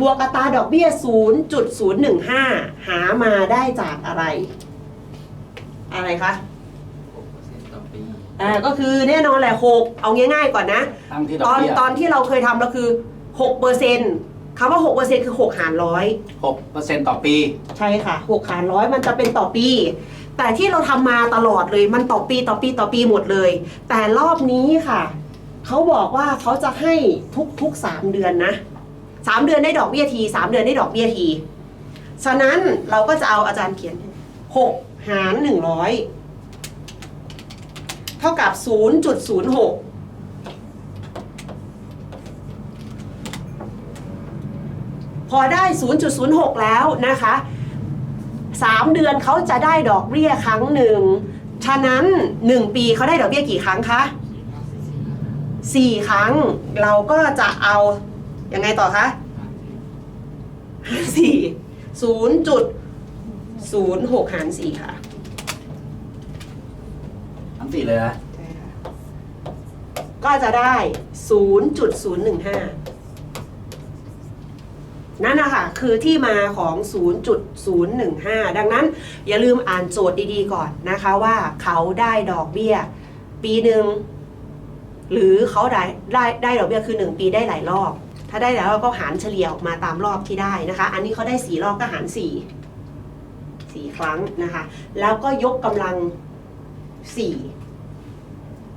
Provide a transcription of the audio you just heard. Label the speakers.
Speaker 1: บวกอัตราดอกเบี้ย 0.015 หามาได้จากอะไร อะไรคะ
Speaker 2: ต่อปี
Speaker 1: อ่าก็คือแน่นอนแหละ 6 เอาง่ายๆก่อนนะ
Speaker 3: ตั้งที่ด
Speaker 1: ต
Speaker 3: อก
Speaker 1: อน
Speaker 3: เบี้ย
Speaker 1: ตอนที่เราเคยทำเราคือ6เปอร์เซ็นต์คำว่า6เปอร์เซ็นต์คือ 6 หารร้อย
Speaker 3: หกเปอร์เซ็นต์ต่อปี
Speaker 1: ใช่ค่ะ6หารร้อยมันจะเป็นต่อปี แต่ที่เราทำมาตลอดเลยมันต่อปีต่อปีต่อปีหมดเลย แต่รอบนี้ค่ะ เขาบอกว่าเขาจะให้ทุกทุกสามเดือนนะ สามเดือนได้ดอกเบี้ยทีสามเดือนได้ดอกเบี้ยที ฉะนั้นเราก็จะเอาอาจารย์เขียนหกหารหนึ่งร้อยเท่ากับศูนย์จุดศูนย์หกพอได้ 0.06 แล้วนะคะ 3 เดือนเขาจะได้ดอกเบี้ยครั้งหนึ่ง ฉะนั้น 1 ปีเขาได้ดอกเบี้ยกี่ครั้งคะ 4 ครั้ง เราก็จะเอา ยังไงต่อคะหารสี่ศูนย์จุดศูนย์หกหารสี่ค่ะ
Speaker 3: ทั้งสี่เลยนะ
Speaker 1: ใช่ค่ะ ก็จะได้ศูนย์จุดศูนย์หนึ่งห้านั่นนะคะคือที่มาของ 0.015 ดังนั้นอย่าลืมอ่านโจทย์ดีๆก่อนนะคะว่าเขาได้ดอกเบี้ย ปีหนึ่ง หรือเขาได้ได้ได้ดอกเบี้ยคือ 1 ปีได้หลายรอบ ถ้าได้แล้วเราก็หารเฉลี่ยออกมาตามรอบที่ได้นะคะ อันนี้เขาได้ 4 รอบก็หาร 4 4 ครั้งนะคะ แล้วก็ยกกำลัง 4